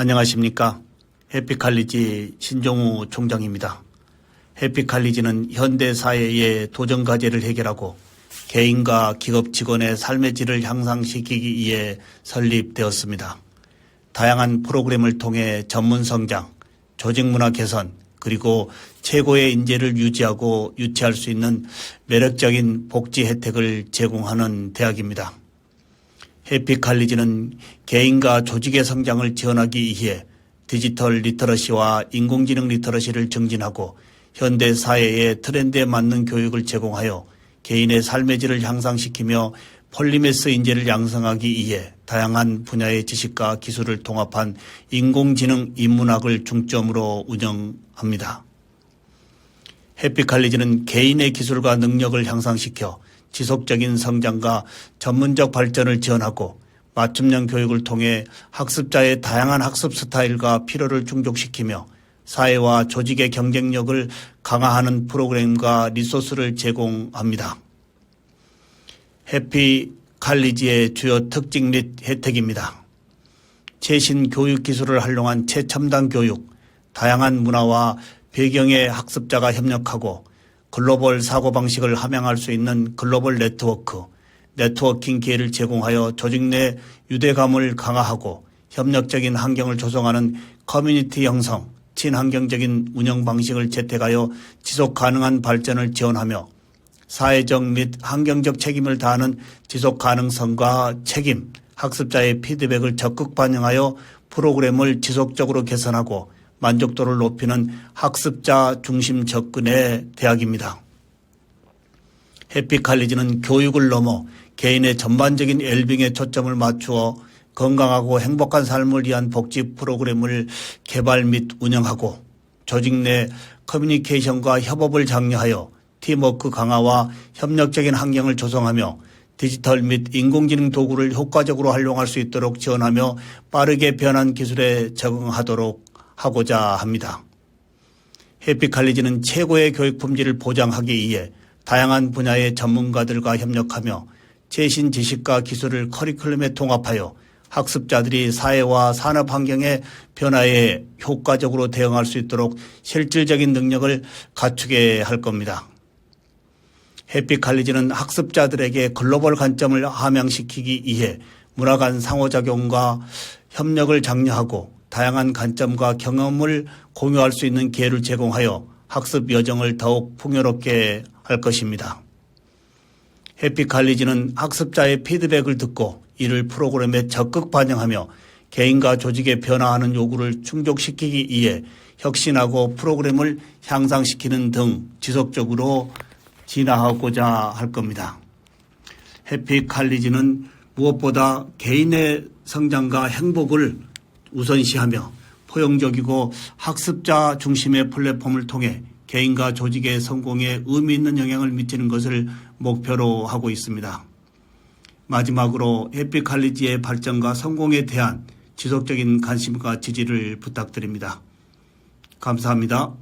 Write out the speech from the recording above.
안녕하십니까. 해피칼리지 신종우 총장입니다. 해피칼리지는 현대 사회의 도전 과제를 해결하고 개인과 기업 직원의 삶의 질을 향상시키기 위해 설립되었습니다. 다양한 프로그램을 통해 전문 성장, 조직 문화 개선, 그리고 최고의 인재를 유지하고 유치할 수 있는 매력적인 복지 혜택을 제공하는 대학입니다. 해피칼리지는 개인과 조직의 성장을 지원하기 위해 디지털 리터러시와 인공지능 리터러시를 증진하고 현대 사회의 트렌드에 맞는 교육을 제공하여 개인의 삶의 질을 향상시키며 폴리메스 인재를 양성하기 위해 다양한 분야의 지식과 기술을 통합한 인공지능 인문학을 중점으로 운영합니다. 해피칼리지는 개인의 기술과 능력을 향상시켜 지속적인 성장과 전문적 발전을 지원하고 맞춤형 교육을 통해 학습자의 다양한 학습 스타일과 필요를 충족시키며 사회와 조직의 경쟁력을 강화하는 프로그램과 리소스를 제공합니다. 해피 칼리지의 주요 특징 및 혜택입니다. 최신 교육 기술을 활용한 최첨단 교육, 다양한 문화와 배경의 학습자가 협력하고 글로벌 사고방식을 함양할 수 있는 글로벌 네트워크, 네트워킹 기회를 제공하여 조직 내 유대감을 강화하고 협력적인 환경을 조성하는 커뮤니티 형성, 친환경적인 운영 방식을 채택하여 지속 가능한 발전을 지원하며 사회적 및 환경적 책임을 다하는 지속 가능성과 책임, 학습자의 피드백을 적극 반영하여 프로그램을 지속적으로 개선하고 만족도를 높이는 학습자 중심 접근의 대학입니다. 해피칼리지는 교육을 넘어 개인의 전반적인 웰빙에 초점을 맞추어 건강하고 행복한 삶을 위한 복지 프로그램을 개발 및 운영하고 조직 내 커뮤니케이션과 협업을 장려하여 팀워크 강화와 협력적인 환경을 조성하며 디지털 및 인공지능 도구를 효과적으로 활용할 수 있도록 지원하며 빠르게 변한 기술에 적응하도록 하고자 합니다. 해피칼리지는 최고의 교육 품질을 보장하기 위해 다양한 분야의 전문가들과 협력하며 최신 지식과 기술을 커리큘럼에 통합하여 학습자들이 사회와 산업 환경의 변화에 효과적으로 대응할 수 있도록 실질적인 능력을 갖추게 할 겁니다. 해피칼리지는 학습자들에게 글로벌 관점을 함양시키기 위해 문화 간 상호작용과 협력을 장려하고 다양한 관점과 경험을 공유할 수 있는 기회를 제공하여 학습 여정을 더욱 풍요롭게 할 것입니다. 해피칼리지는 학습자의 피드백을 듣고 이를 프로그램에 적극 반영하며 개인과 조직의 변화하는 요구를 충족시키기 위해 혁신하고 프로그램을 향상시키는 등 지속적으로 진화하고자 할 겁니다. 해피칼리지는 무엇보다 개인의 성장과 행복을 우선시하며 포용적이고 학습자 중심의 플랫폼을 통해 개인과 조직의 성공에 의미 있는 영향을 미치는 것을 목표로 하고 있습니다. 마지막으로 해피칼리지의 발전과 성공에 대한 지속적인 관심과 지지를 부탁드립니다. 감사합니다.